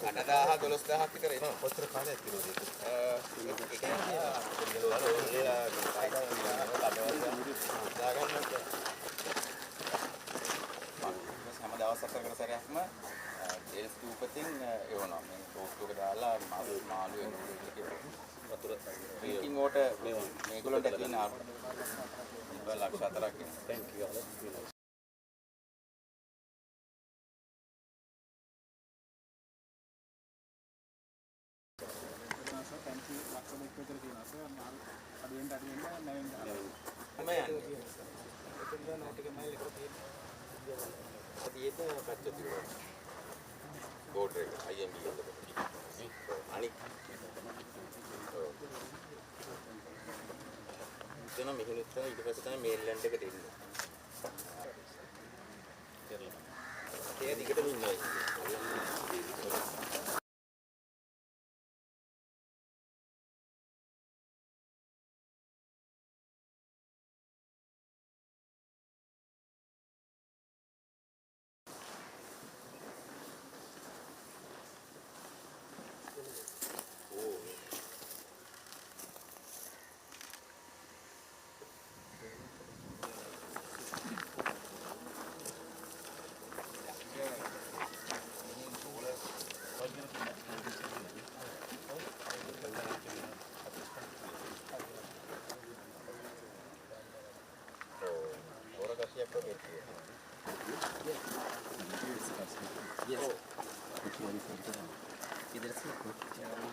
8දාහ 12000ක් විතර එනවා. කොච්චර කාලයක් කිලෝද ඒක? ඒක හැම දවසක් කරන සැරයක්ම ඩේල්ස් කූපතින් එවනවා. මේ ටෝස්ට් එක දාලා මාළු මාළු එනවා. වතුර ඩ්‍රින්කින් වෝටර් මේගොල්ලෝ දැකලා නාර. ඉතින් ලක්ෂ 4ක්. Thank you. එතන මෙහෙනුත් තමයි ඊට පස්සේ තමයි මේන්ලන්ඩ් එකට එන්නේ. ඒ දිගටම ඉන්නවා.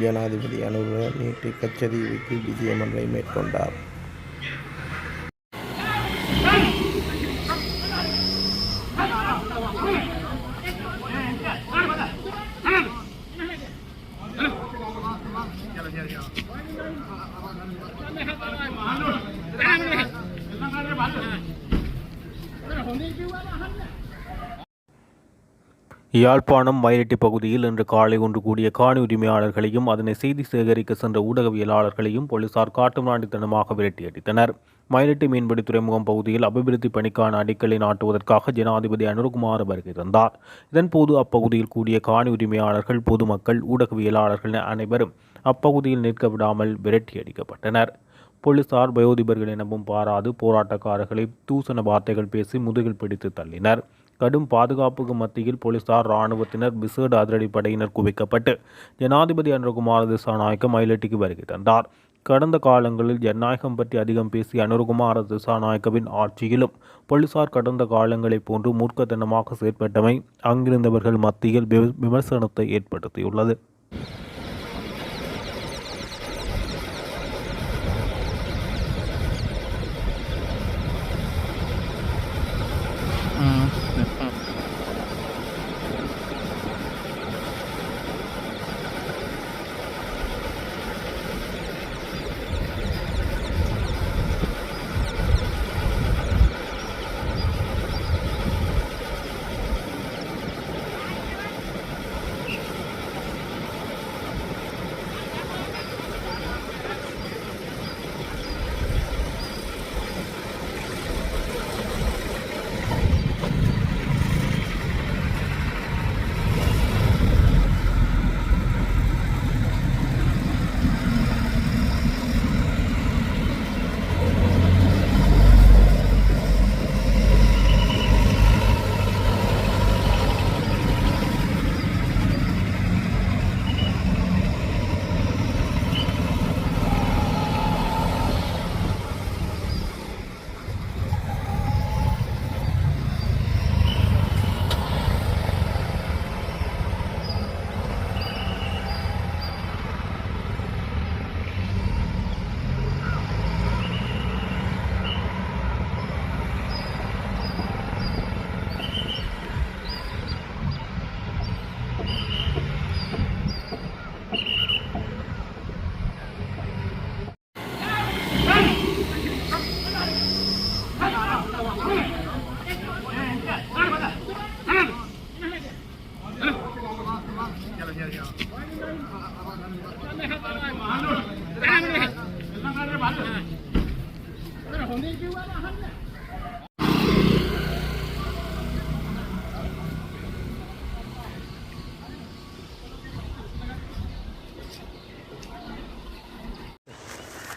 ஜனாதிபதி அனுர நேற்று கச்சதீவுக்கு விஜயமன்றை மேற்கொண்டார். யாழ்ப்பாணம் மயிரெட்டி பகுதியில் இன்று காலை ஒன்று கூடிய காணி உரிமையாளர்களையும் அதனை செய்தி சேகரிக்க சென்ற ஊடகவியலாளர்களையும் போலீசார் காட்டுமிராண்டித்தனமாக விரட்டியடித்தனர் மயிரெட்டி மீன்பிடி துறைமுகம் பகுதியில் அபிவிருத்தி பணிக்கான அடிக்கலை நாட்டுவதற்காக ஜனாதிபதி அனுர்குமார் வருகை தந்தார். இதன்போது அப்பகுதியில் கூடிய காணி உரிமையாளர்கள் பொதுமக்கள் ஊடகவியலாளர்கள் அனைவரும் அப்பகுதியில் நிற்க விடாமல் விரட்டியடிக்கப்பட்டனர் போலீசார் பயோதிபர்கள் எனவும் பாராது போராட்டக்காரர்களை தூசண வார்த்தைகள் பேசி முதுகில் பிடித்து தள்ளினர். கடும் பாதுகாப்புக்கு மத்தியில் போலீசார் இராணுவத்தினர் விசேட அதிரடிப்படையினர் குவிக்கப்பட்டு ஜனாதிபதி அனுரகுமார் திசாநாயக்க மயிலட்டிக்கு வருகை தந்தார். கடந்த காலங்களில் ஜனநாயகம் பற்றி அதிகம் பேசிய அனுரகுமார திசாநாயக்கவின் ஆட்சியிலும் போலீசார் கடந்த காலங்களைப் போன்று மூர்க்கத்தனமாக செயற்பட்டமை அங்கிருந்தவர்கள் மத்தியில் விமர்சனத்தை ஏற்படுத்தியுள்ளது.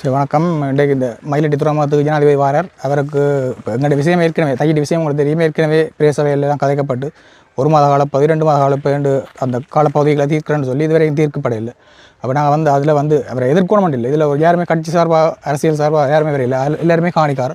சரி வணக்கம். இன்றைக்கு இந்த மயிலட்டி துறைமுகத்துக்கு ஜனாதிபதி வாரர். அவருக்கு இப்போ எங்களுடைய விஷயம் ஏற்கனவே தையடி விஷயம் உங்களுக்கு தெரியுமே. ஏற்கனவே பிரேசவையில் எல்லாம் கதைக்கப்பட்டு ஒரு மாத காலப்பகுதி ரெண்டு மாத காலப்பகுதி அந்த காலப்பகுதிகளை தீர்க்கிறேன்னு சொல்லி இதுவரையும் தீர்க்கப்படவில்லை அப்போ நாங்கள் வந்து அதில் வந்து அவரை எதிர்க்கணும் இல்லை. இதில் யாருமே கட்சி சார்பாக அரசியல் சார்பாக யாருமே வரையில்லை எல்லாருமே காணிக்கார்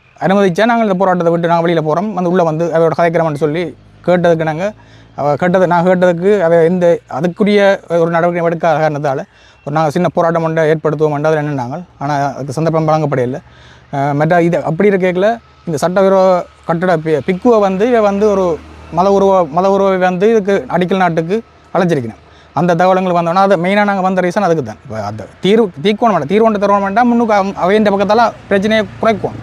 அனுமதிச்சா நாங்கள் இந்த போராட்டத்தை விட்டு நாங்கள் வெளியில் போகிறோம் வந்து உள்ளே வந்து அவரோட கதைக்கிறோம்னு சொல்லி கேட்டதுக்கு நாங்கள் அவ கேட்டது நான் கேட்டதுக்கு அதை எந்த அதுக்குரிய ஒரு நடவடிக்கை எடுக்காத காரணத்தால் ஒரு நாங்கள் சின்ன போராட்டம் ஒன்றை ஏற்படுத்துவோம் என்றால் என்னென்னாங்க நாங்கள்? ஆனால் அதுக்கு சந்தர்ப்பம் வழங்கப்படையில்லை மற்ற இது அப்படி இருக்கல இந்த சட்டவிரோத கட்டட பி- பிக்குவை வந்து இதை வந்து ஒரு மத உருவ மத உருவை வந்து இதுக்கு அடிக்கல் நாட்டுக்கு அழைச்சிருக்கணும். அந்த தகவலங்கள் வந்தோன்னா அது மெயினாக நாங்கள் வந்த ரீசன் அதுக்கு தான். இப்போ அந்த தீர்வு தீர்க்கணும் வேண்டாம் தீர்வு ஒன்று தருவோம் வேண்டாம் முன்னுக்கு அவங்க- அவையின் பக்கத்தால் பிரச்சனையை குறைக்கும்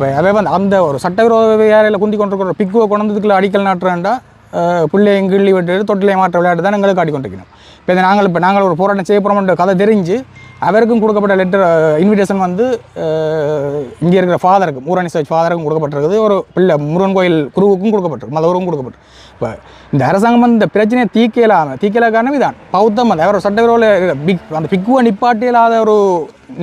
இப்போ அவை அந்த ஒரு சட்டவிரோத வேலையில் குந்தி கொண்டிருக்கிற பிக்குவை கொண்டதுக்குள்ள அடிக்கல் நாட்டுறேன்டா பிள்ளை கிள்ளி விட்டு தொட்டிலை மாற்ற விளையாட்டு தான் எங்களுக்கு ஆடிக்கொண்டிருக்கணும் இப்போ இதை நாங்கள் இப்போ நாங்கள் ஒரு போராட்டம் செய்ய போகிறோம்ன்ற கதை தெரிஞ்சு அவருக்கும் கொடுக்கப்பட்ட லெட்டர் இன்விடேஷன் வந்து இங்கே இருக்கிற ஃபாதருக்கு மூரணி சர்ச் ஃபாதருக்கும் கொடுக்கப்பட்டிருக்குது. ஒரு பிள்ளை முருகன் கோயில் குருவுக்கும் கொடுக்கப்பட்டிருக்கு மதவருக்கும் கொடுக்கப்பட்டு இப்போ இந்த அரசாங்கம் வந்து இந்த பிரச்சனையை தீக்கலாமல் தீக்கல காரணம் இதான். பௌத்தம் அந்த அவர் சட்டவிரோத பிக் அந்த பிக்குவை நிப்பாட்டி இல்லாத ஒரு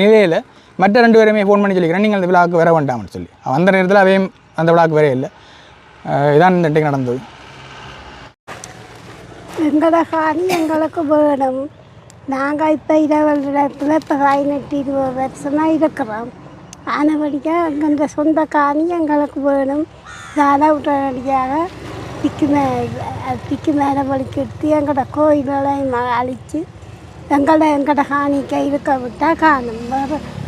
நிலையில் மற்ற ரெண்டு பேருமே ஃபோன் பண்ணி சொல்லிக்கிறேன். நீங்கள் அந்த விழாவுக்கு வர வேண்டாம்னு சொல்லி. அந்த நேரத்தில் அவையும் அந்த விழாவுக்கு வரவே இல்லை. இதான் இந்த இன்றைக்கு நடந்தது. எங்களோட காணி எங்களுக்கு வேணும். நாங்கள் இப்போ இருபது இடத்துல இப்போ பதினெட்டு இருபது வருஷமாக இருக்கிறோம். ஆனபடியாக எங்கள் சொந்த காணி எங்களுக்கு வேணும். தான உடனடியாக திக்கு மே திக்கு மேலே வலிக்கெடுத்து எங்களோட கோயில்களையும் அழித்து எங்களை எங்களோட காணிக்க இருக்க விட்டால் காணும். வேறு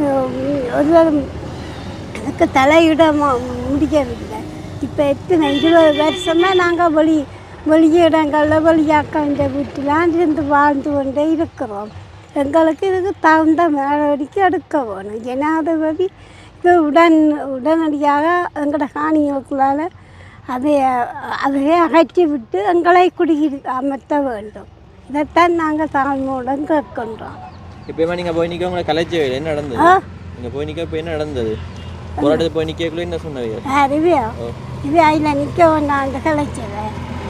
ஒரு வாரம் எனக்கு தலையிட மு- இப்போ எத்தனை இருபது வருஷமாக நாங்கள் வெளி வெளியிடங்களில் வெளியாக்கண்ட வீட்டிலாம் இருந்து வாழ்ந்து கொண்டே இருக்கிறோம். எங்களுக்கு இதுக்கு தகுந்த நடவடிக்கை எடுக்க வேணும். ஜனாதிபதி இது உடன் உடனடியாக எங்களோட காணிகளுக்குள்ளால் அதை அதையே அகற்றி விட்டு எங்களை குடியிரு அமர்த்த வேண்டும். இதைத்தான் நாங்கள் தாழ்மையுடன் கேட்கின்றோம். இப்போ நீங்கள் போய் நிற்க உங்களை கலைச்ச என்ன நடந்தது நீங்கள் போய் நிற்க இப்போ என்ன நடந்தது போராட்டத்துக்கு போய் நிற்கக்குள்ள என்ன சொன்னவங்க அறிவியா இது அதில் நிற்க வேண்டாண்டு கலைச்சத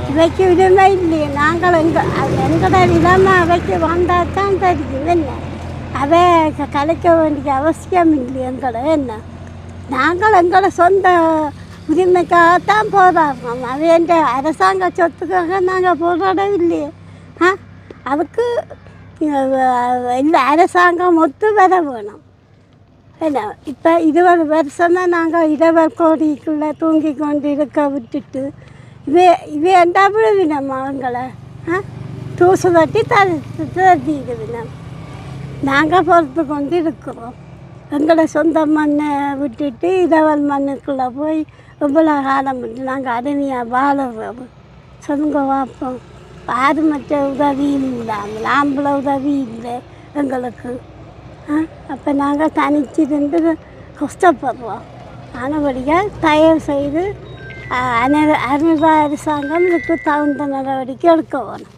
இவைக்கு உரிமை இல்லையே நாங்கள் எங்க அது எங்களோட நிலைமை அவைக்கு வந்தால் தான் தெரியும் என்ன அவை கலைக்க வேண்டிய அவசியம் இல்லை எங்களை என்ன நாங்கள் எங்களோட சொந்த உரிமைக்காகத்தான் போராடுறோம் என்ற அரசாங்க சொத்துக்காக நாங்கள் போராடவில்லையே ஆ அதுக்கு இந்த அரசாங்கம் ஒத்து வர வேணும். என்ன இப்போ இருபது தான் நாங்கள் இருபது கோடிக்குள்ளே தூங்கி கொண்டு இருக்க விட்டுட்டு இவே இவே என்ன விழுவினம் அவங்கள? ஆ? தூசு தட்டி தட்டிடுவினம் நாங்கள் பொறுத்து கொண்டு இருக்கிறோம் எங்களை சொந்த மண்ணை விட்டுட்டு இரவல் மண்ணுக்குள்ளே போய் இவ்வளோ காலம் விட்டு நாங்கள் அருமையாக வாழுறோம். சொல்லுங்க பார்ப்போம் பாது மற்ற உதவியும் இல்லை. ஆம்பளை உதவி இல்லை எங்களுக்கு. அப்போ நாங்கள் தனிச்சிருந்து கஷ்டப்படுறோம். ஆனபடியாக தயவு செய்து அனு அருள்வா அரசாங்கம் இதுக்கு தகுந்த நடவடிக்கை எடுக்க வேணும்.